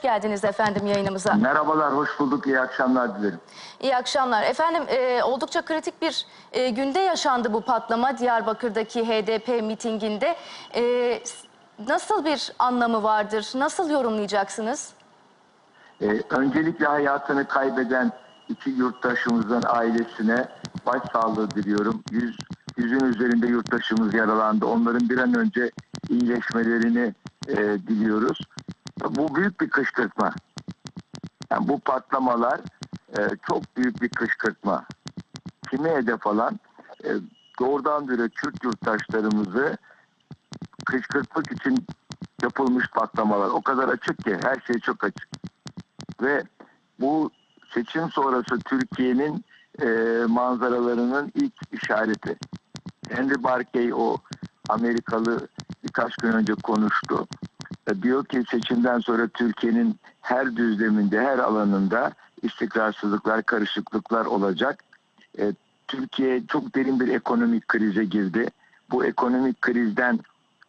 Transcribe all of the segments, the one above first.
Hoş geldiniz efendim yayınımıza. Merhabalar, hoş bulduk. İyi akşamlar dilerim. İyi akşamlar. Efendim e, oldukça kritik bir e, günde yaşandı bu patlama Diyarbakır'daki HDP mitinginde. E, nasıl bir anlamı vardır? Nasıl yorumlayacaksınız? Ee, öncelikle hayatını kaybeden iki yurttaşımızın ailesine başsağlığı diliyorum. Yüz, yüzün üzerinde yurttaşımız yaralandı. Onların bir an önce iyileşmelerini e, diliyoruz. Bu büyük bir kışkırtma. Yani bu patlamalar e, çok büyük bir kışkırtma. Kime hedef alan? E, doğrudan bire Kürt yurttaşlarımızı kışkırtmak için yapılmış patlamalar. O kadar açık ki her şey çok açık. Ve bu seçim sonrası Türkiye'nin e, manzaralarının ilk işareti. Henry Barkey o Amerikalı birkaç gün önce konuştu. E, diyor ki seçimden sonra Türkiye'nin her düzleminde, her alanında istikrarsızlıklar, karışıklıklar olacak. E, Türkiye çok derin bir ekonomik krize girdi. Bu ekonomik krizden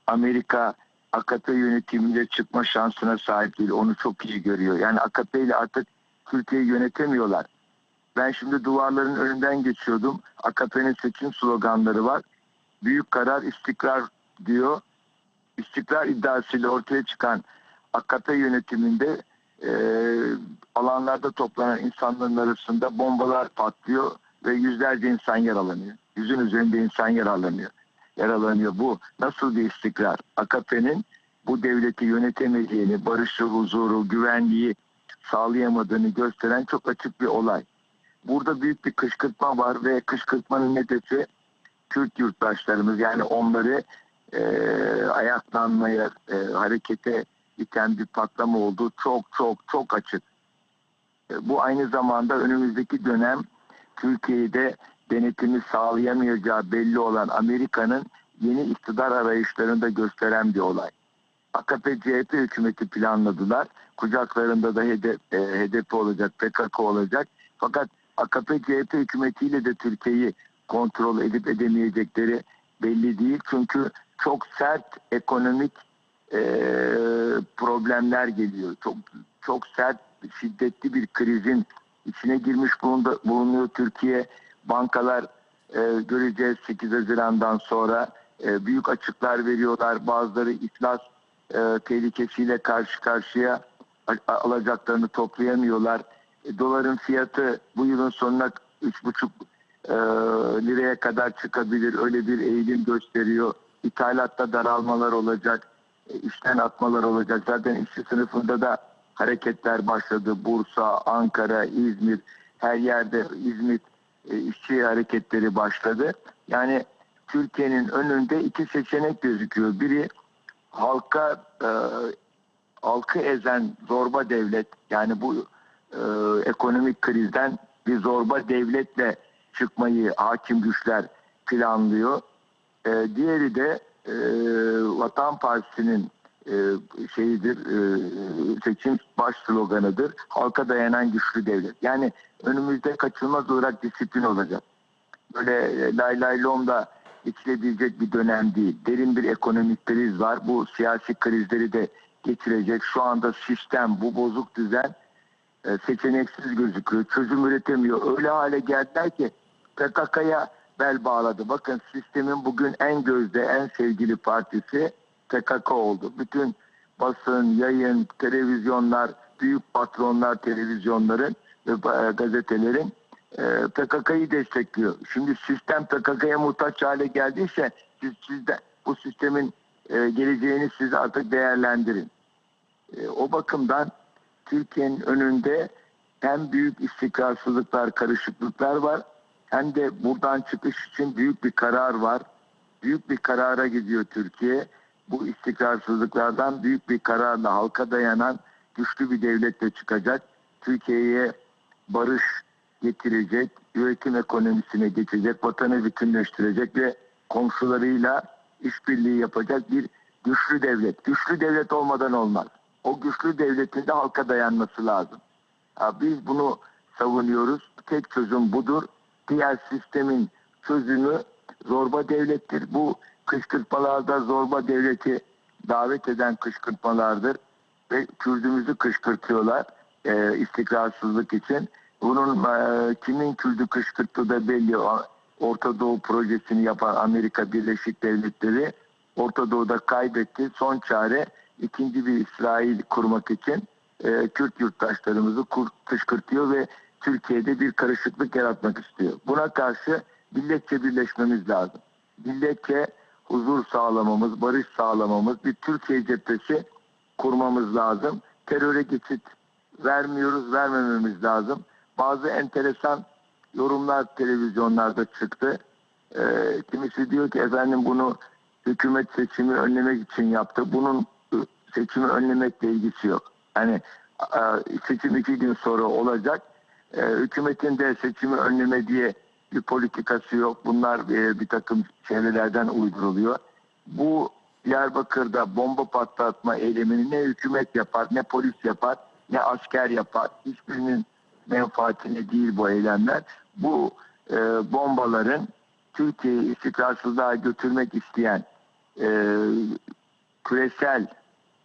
Amerika AKP yönetimiyle çıkma şansına sahip değil. Onu çok iyi görüyor. Yani AKP ile artık Türkiye'yi yönetemiyorlar. Ben şimdi duvarların önünden geçiyordum. AKP'nin seçim sloganları var. Büyük karar istikrar diyor. İstikrar iddiasıyla ortaya çıkan AKP yönetiminde e, alanlarda toplanan insanların arasında bombalar patlıyor ve yüzlerce insan yaralanıyor. Yüzün üzerinde insan yaralanıyor. Yaralanıyor. Bu nasıl bir istikrar? AKP'nin bu devleti yönetemediğini, barışı, huzuru, güvenliği sağlayamadığını gösteren çok açık bir olay. Burada büyük bir kışkırtma var ve kışkırtmanın neticesi Kürt yurttaşlarımız yani onları e, ayaklanmaya, e, harekete iten bir patlama oldu. Çok çok çok açık. E, bu aynı zamanda önümüzdeki dönem Türkiye'de denetimi sağlayamayacağı belli olan Amerika'nın yeni iktidar arayışlarını da gösteren bir olay. AKP CHP hükümeti planladılar. Kucaklarında da HDP, e, olacak, PKK olacak. Fakat AKP CHP hükümetiyle de Türkiye'yi kontrol edip edemeyecekleri belli değil. Çünkü çok sert ekonomik e, problemler geliyor. Çok çok sert, şiddetli bir krizin içine girmiş bulundu, bulunuyor Türkiye. Bankalar e, göreceğiz 8 Haziran'dan sonra e, büyük açıklar veriyorlar. Bazıları iflas e, tehlikesiyle karşı karşıya alacaklarını toplayamıyorlar. E, doların fiyatı bu yılın sonuna 3,5 e, liraya kadar çıkabilir. Öyle bir eğilim gösteriyor. İthalatta daralmalar olacak. E, işten atmalar olacak. Zaten işçi sınıfında da hareketler başladı. Bursa, Ankara, İzmir her yerde İzmit e, işçi hareketleri başladı. Yani Türkiye'nin önünde iki seçenek gözüküyor. Biri halka e, halkı ezen zorba devlet yani bu e, ekonomik krizden bir zorba devletle çıkmayı hakim güçler planlıyor. E, diğeri de e, Vatan Partisi'nin e, şeyidir e, seçim baş sloganıdır. Halka dayanan güçlü devlet. Yani önümüzde kaçınılmaz olarak disiplin olacak. Böyle e, lay lay lomda içilebilecek bir dönem değil. Derin bir ekonomik kriz var. Bu siyasi krizleri de getirecek. Şu anda sistem, bu bozuk düzen e, seçeneksiz gözüküyor. Çözüm üretemiyor. Öyle hale geldiler ki PKK'ya bel bağladı. Bakın sistemin bugün en gözde, en sevgili partisi PKK oldu. Bütün basın, yayın, televizyonlar, büyük patronlar televizyonların ve e, gazetelerin e, PKK'yı destekliyor. Şimdi sistem PKK'ya muhtaç hale geldiyse siz, siz de bu sistemin e, geleceğini siz artık değerlendirin. E, o bakımdan Türkiye'nin önünde hem büyük istikrarsızlıklar, karışıklıklar var hem de buradan çıkış için büyük bir karar var. Büyük bir karara gidiyor Türkiye. Bu istikrarsızlıklardan büyük bir kararla halka dayanan güçlü bir devletle çıkacak. Türkiye'ye barış getirecek, üretim ekonomisine geçecek, vatanı bütünleştirecek ve komşularıyla işbirliği yapacak bir güçlü devlet. Güçlü devlet olmadan olmaz. O güçlü devletin de halka dayanması lazım. Ha, biz bunu savunuyoruz. Tek çözüm budur. Diğer sistemin çözümü zorba devlettir. Bu kışkırtmalarda zorba devleti davet eden kışkırtmalardır. ve Kürdümüzü kışkırtıyorlar e, istikrarsızlık için. Bunun e, kimin Kürdü kışkırttığı da belli. Orta Doğu projesini yapan Amerika Birleşik Devletleri Orta Doğu'da kaybetti. Son çare ikinci bir İsrail kurmak için e, Kürt yurttaşlarımızı kışkırtıyor ve Türkiye'de bir karışıklık yaratmak istiyor. Buna karşı milletçe birleşmemiz lazım. Milletçe huzur sağlamamız, barış sağlamamız, bir Türkiye cephesi kurmamız lazım. Teröre geçit vermiyoruz, vermememiz lazım. Bazı enteresan yorumlar televizyonlarda çıktı. Ee, kimisi diyor ki efendim bunu hükümet seçimi önlemek için yaptı. Bunun e, seçimi önlemekle ilgisi yok. Yani e, seçim iki gün sonra olacak. E, hükümetin de seçimi önleme diye bir politikası yok. Bunlar e, bir takım çevrelerden uyduruluyor. Bu Diyarbakır'da bomba patlatma eylemini ne hükümet yapar, ne polis yapar, ne asker yapar. Hiçbirinin menfaatine değil bu eylemler. Bu e, bombaların Türkiye'yi istikrarsızlığa götürmek isteyen e, küresel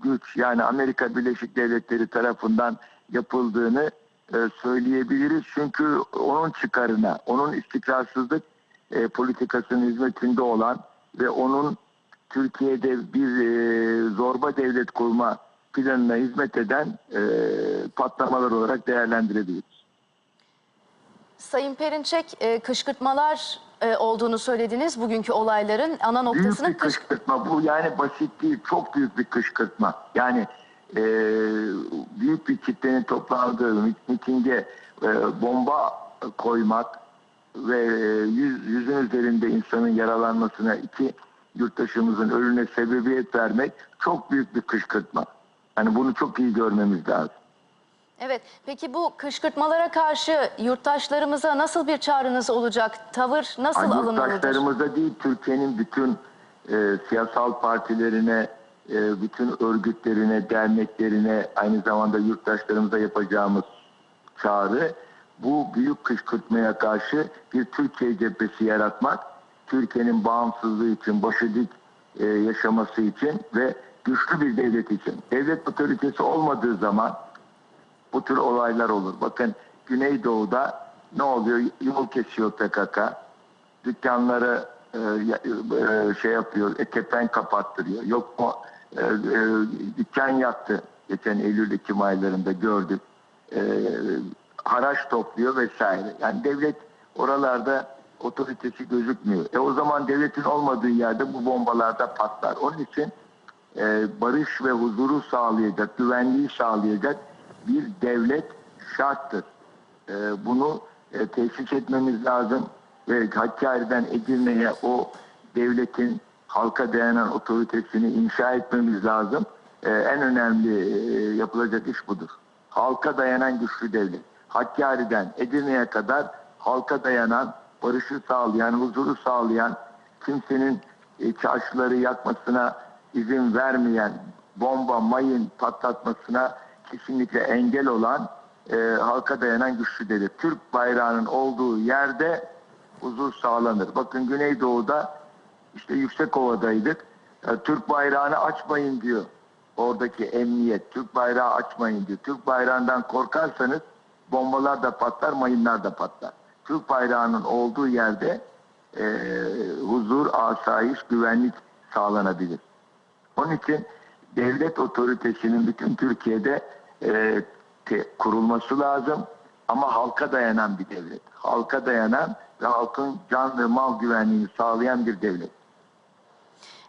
güç yani Amerika Birleşik Devletleri tarafından yapıldığını e, söyleyebiliriz. Çünkü onun çıkarına, onun istikrarsızlık e, politikasının hizmetinde olan ve onun Türkiye'de bir e, zorba devlet kurma planına hizmet eden e, patlamalar olarak değerlendirebiliriz. Sayın Perinçek e, kışkırtmalar e, olduğunu söylediniz. Bugünkü olayların ana Büyük noktasının bir kış... kışkırtma. Bu yani basit değil. Çok büyük bir kışkırtma. Yani e, büyük bir kitlenin toplandığı mitinge e, bomba koymak ve yüz, yüzün üzerinde insanın yaralanmasına iki yurttaşımızın ölüne sebebiyet vermek çok büyük bir kışkırtma. Yani bunu çok iyi görmemiz lazım. Evet. Peki bu kışkırtmalara karşı yurttaşlarımıza nasıl bir çağrınız olacak? Tavır nasıl Hani alınmalıdır? yurttaşlarımıza değil Türkiye'nin bütün e, siyasal partilerine, e, bütün örgütlerine, derneklerine aynı zamanda yurttaşlarımıza yapacağımız çağrı bu büyük kışkırtmaya karşı bir Türkiye cephesi yaratmak, Türkiye'nin bağımsızlığı için, başı dik e, yaşaması için ve güçlü bir devlet için. Devlet otoritesi olmadığı zaman bu tür olaylar olur. Bakın Güneydoğu'da ne oluyor? Yol kesiyor PKK. Dükkanları e, e, şey yapıyor, e, kepen kapattırıyor. Yok mu e, e, dükkan yaktı. Geçen Eylül-Ekim aylarında gördük. E, haraç topluyor vesaire. Yani devlet oralarda otoritesi gözükmüyor. E o zaman devletin olmadığı yerde bu bombalarda patlar. Onun için e, barış ve huzuru sağlayacak, güvenliği sağlayacak bir devlet şarttır. E, bunu e, tesis etmemiz lazım ve Hakkari'den Edirne'ye o devletin halka dayanan otoritesini inşa etmemiz lazım. E, en önemli e, yapılacak iş budur. Halka dayanan güçlü devlet. Hakkari'den Edirne'ye kadar halka dayanan, barışı sağlayan, huzuru sağlayan, kimsenin e, çarşıları yakmasına izin vermeyen, bomba, mayın patlatmasına kesinlikle engel olan e, halka dayanan güçlü devlet. Türk bayrağının olduğu yerde huzur sağlanır. Bakın Güneydoğu'da işte Yüksekova'daydık. E, Türk bayrağını açmayın diyor. Oradaki emniyet. Türk bayrağı açmayın diyor. Türk bayrağından korkarsanız bombalar da patlar, mayınlar da patlar. Türk bayrağının olduğu yerde e, huzur, asayiş, güvenlik sağlanabilir. Onun için devlet otoritesinin bütün Türkiye'de e, te- kurulması lazım ama halka dayanan bir devlet. Halka dayanan ve halkın can ve mal güvenliğini sağlayan bir devlet.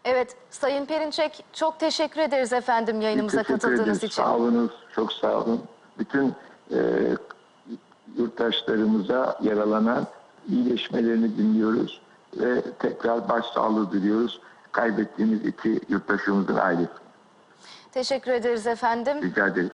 Evet. Sayın Perinçek çok teşekkür ederiz efendim yayınımıza Teşekkür katıldığınız ederiz. için. Sağ olunuz, çok sağ olun. Bütün e, yurttaşlarımıza yaralanan iyileşmelerini dinliyoruz ve tekrar başsağlığı diliyoruz. Kaybettiğimiz iki yurttaşımızın ailesi. Teşekkür ederiz efendim. Rica ederim.